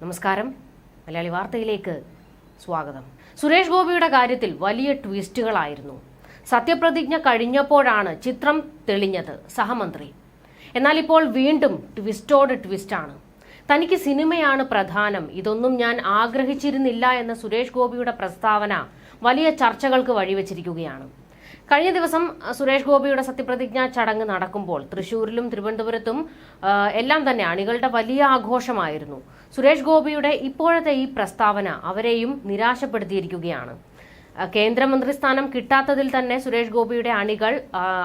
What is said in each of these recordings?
നമസ്കാരം. മലയാളി വാർത്തയിലേക്ക് സ്വാഗതം. സുരേഷ് ഗോപിയുടെ കാര്യത്തിൽ വലിയ ട്വിസ്റ്റുകളായിരുന്നു. സത്യപ്രതിജ്ഞ കഴിഞ്ഞപ്പോഴാണ് ചിത്രം തെളിഞ്ഞത് സഹമന്ത്രി. എന്നാൽ ഇപ്പോൾ വീണ്ടും ട്വിസ്റ്റോട് ട്വിസ്റ്റാണ്. തനിക്ക് സിനിമയാണ് പ്രധാനം. ഇതൊന്നും ഞാൻ ആഗ്രഹിച്ചിരുന്നില്ല എന്ന സുരേഷ് ഗോപിയുടെ പ്രസ്താവന വലിയ ചർച്ചകൾക്ക് വഴിവെച്ചിരിക്കുകയാണ്. കഴിഞ്ഞ ദിവസം സുരേഷ് ഗോപിയുടെ സത്യപ്രതിജ്ഞ ചടങ്ങ് നടക്കുമ്പോൾ തൃശൂരിലും തിരുവനന്തപുരത്തും എല്ലാം തന്നെ അണികളുടെ വലിയ ആഘോഷമായിരുന്നു. സുരേഷ് ഗോപിയുടെ ഇപ്പോഴത്തെ ഈ പ്രസ്താവന അവരെയും നിരാശപ്പെടുത്തിയിരിക്കുകയാണ്. കേന്ദ്രമന്ത്രി സ്ഥാനം കിട്ടാത്തതിൽ തന്നെ സുരേഷ് ഗോപിയുടെ അണികൾ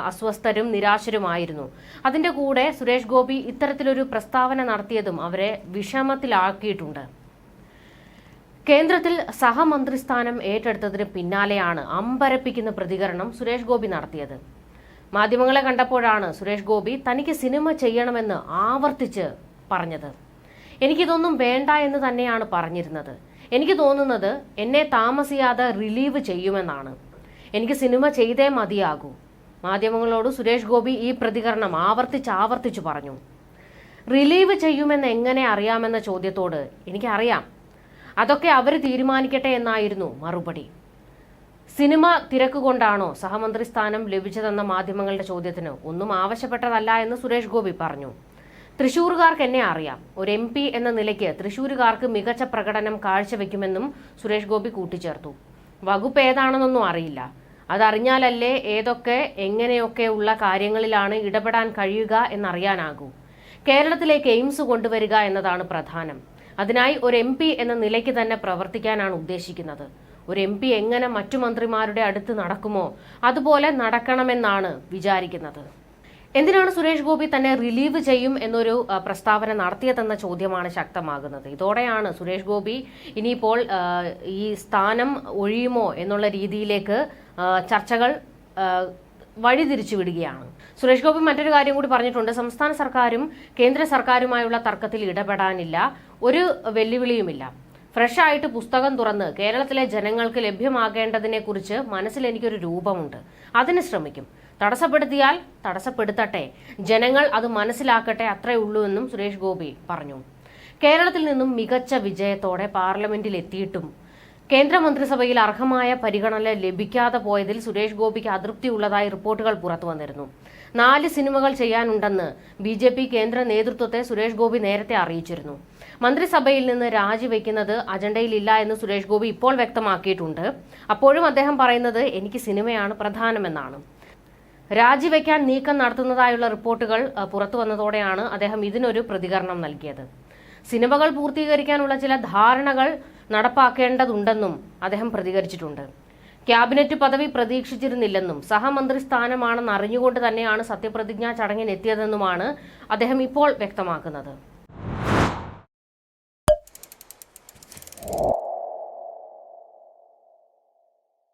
അസ്വസ്ഥരും നിരാശരുമായിരുന്നു. അതിന്റെ കൂടെ സുരേഷ് ഗോപി ഇത്തരത്തിലൊരു പ്രസ്താവന നടത്തിയതും അവരെ വിഷമത്തിലാക്കിയിട്ടുണ്ട്. കേന്ദ്രത്തിൽ സഹമന്ത്രി സ്ഥാനം ഏറ്റെടുത്തതിന് പിന്നാലെയാണ് അമ്പരപ്പിക്കുന്ന പ്രതികരണം സുരേഷ് ഗോപി നടത്തിയത്. മാധ്യമങ്ങളെ കണ്ടപ്പോഴാണ് സുരേഷ് ഗോപി തനിക്ക് സിനിമ ചെയ്യണമെന്ന് ആവർത്തിച്ച് പറഞ്ഞത്. എനിക്കിതൊന്നും വേണ്ട എന്ന് തന്നെയാണ് പറഞ്ഞിരുന്നത്. എനിക്ക് തോന്നുന്നത് എന്നെ താമസിയാതെ റിലീവ് ചെയ്യുമെന്നാണ്. എനിക്ക് സിനിമ ചെയ്തേ മതിയാകൂ. മാധ്യമങ്ങളോട് സുരേഷ് ഗോപി ഈ പ്രതികരണം ആവർത്തിച്ച് ആവർത്തിച്ചു പറഞ്ഞു. റിലീവ് ചെയ്യുമെന്ന് എങ്ങനെ അറിയാമെന്ന ചോദ്യത്തോട് എനിക്കറിയാം. അതൊക്കെ അവർ തീരുമാനിക്കട്ടെ എന്നായിരുന്നു മറുപടി. സിനിമ തിരക്ക് കൊണ്ടാണോ സഹമന്ത്രി സ്ഥാനം ലഭിച്ചതെന്ന മാധ്യമങ്ങളുടെ ചോദ്യത്തിന് ഒന്നും ആവശ്യപ്പെട്ടതല്ല എന്ന് സുരേഷ് ഗോപി പറഞ്ഞു. തൃശൂരുകാർക്ക് എന്നെ അറിയാം. ഒരു എം പി എന്ന നിലയ്ക്ക് തൃശൂരുകാർക്ക് മികച്ച പ്രകടനം കാഴ്ചവെക്കുമെന്നും സുരേഷ് ഗോപി കൂട്ടിച്ചേർത്തു. വകുപ്പ് ഏതാണെന്നൊന്നും അറിയില്ല. അതറിഞ്ഞാലല്ലേ ഏതൊക്കെ എങ്ങനെയൊക്കെ ഉള്ള കാര്യങ്ങളിലാണ് ഇടപെടാൻ കഴിയുക എന്നറിയാനാകൂ. കേരളത്തിലേക്ക് എയിംസ് കൊണ്ടുവരിക എന്നതാണ് പ്രധാനം. അതിനായി ഒരു എം പി എന്ന നിലയ്ക്ക് തന്നെ പ്രവർത്തിക്കാനാണ് ഉദ്ദേശിക്കുന്നത്. ഒരു എം പി എങ്ങനെ മറ്റു മന്ത്രിമാരുടെ അടുത്ത് നടക്കുമോ അതുപോലെ നടക്കണമെന്നാണ് വിചാരിക്കുന്നത്. എന്തിനാണ് സുരേഷ് ഗോപി തന്നെ റിലീവ് ചെയ്യും എന്നൊരു പ്രസ്താവന നടത്തിയതെന്ന ചോദ്യമാണ് ശക്തമാകുന്നത്. ഇതോടെയാണ് സുരേഷ് ഗോപി ഇനിയിപ്പോൾ ഈ സ്ഥാനം ഒഴിയുമോ എന്നുള്ള രീതിയിലേക്ക് ചർച്ചകൾ വഴിതിരിച്ചു വിടുകയാണ്. സുരേഷ് ഗോപി മറ്റൊരു കാര്യം കൂടി പറഞ്ഞിട്ടുണ്ട്. സംസ്ഥാന സർക്കാരും കേന്ദ്ര സർക്കാരുമായുള്ള തർക്കത്തിൽ ഇടപെടാനില്ല. ഒരു വെല്ലുവിളിയുമില്ല. ഫ്രഷ് ആയിട്ട് പുസ്തകം തുറന്ന് കേരളത്തിലെ ജനങ്ങൾക്ക് ലഭ്യമാകേണ്ടതിനെ കുറിച്ച് മനസ്സിൽ എനിക്കൊരു രൂപമുണ്ട്. അതിന് ശ്രമിക്കും. തടസ്സപ്പെടുത്തിയാൽ തടസ്സപ്പെടുത്തട്ടെ. ജനങ്ങൾ അത് മനസ്സിലാക്കട്ടെ അത്രേ ഉള്ളൂ എന്നും സുരേഷ് ഗോപി പറഞ്ഞു. കേരളത്തിൽ നിന്നും മികച്ച വിജയത്തോടെ പാർലമെന്റിൽ എത്തിയിട്ടും കേന്ദ്രമന്ത്രിസഭയിൽ അർഹമായ പരിഗണന ലഭിക്കാതെ പോയതിൽ സുരേഷ് ഗോപിക്ക് അതൃപ്തിയുള്ളതായി റിപ്പോർട്ടുകൾ പുറത്തു വന്നിരുന്നു. നാല് സിനിമകൾ ചെയ്യാനുണ്ടെന്ന് ബി ജെ പി കേന്ദ്ര നേതൃത്വത്തെ സുരേഷ് ഗോപി നേരത്തെ അറിയിച്ചിരുന്നു. മന്ത്രിസഭയിൽ നിന്ന് രാജിവെക്കുന്നത് അജണ്ടയിലില്ല എന്ന് സുരേഷ് ഗോപി ഇപ്പോൾ വ്യക്തമാക്കിയിട്ടുണ്ട്. അപ്പോഴും അദ്ദേഹം പറയുന്നത് എനിക്ക് സിനിമയാണ് പ്രധാനമെന്നാണ്. രാജിവെക്കാൻ നീക്കം നടത്തുന്നതായുള്ള റിപ്പോർട്ടുകൾ പുറത്തു വന്നതോടെയാണ് അദ്ദേഹം ഇതിനൊരു പ്രതികരണം നൽകിയത്. സിനിമകൾ പൂർത്തീകരിക്കാനുള്ള ചില ധാരണകൾ നടപ്പാക്കേണ്ടതുണ്ടെന്നും അദ്ദേഹം പ്രതികരിച്ചിട്ടുണ്ട്. ക്യാബിനറ്റ് പദവി പ്രതീക്ഷിച്ചിരുന്നില്ലെന്നും സഹമന്ത്രി സ്ഥാനമാണെന്ന് അറിഞ്ഞുകൊണ്ട് തന്നെയാണ് സത്യപ്രതിജ്ഞാ ചടങ്ങിനെത്തിയതെന്നുമാണ് അദ്ദേഹം ഇപ്പോൾ വ്യക്തമാക്കുന്നത്.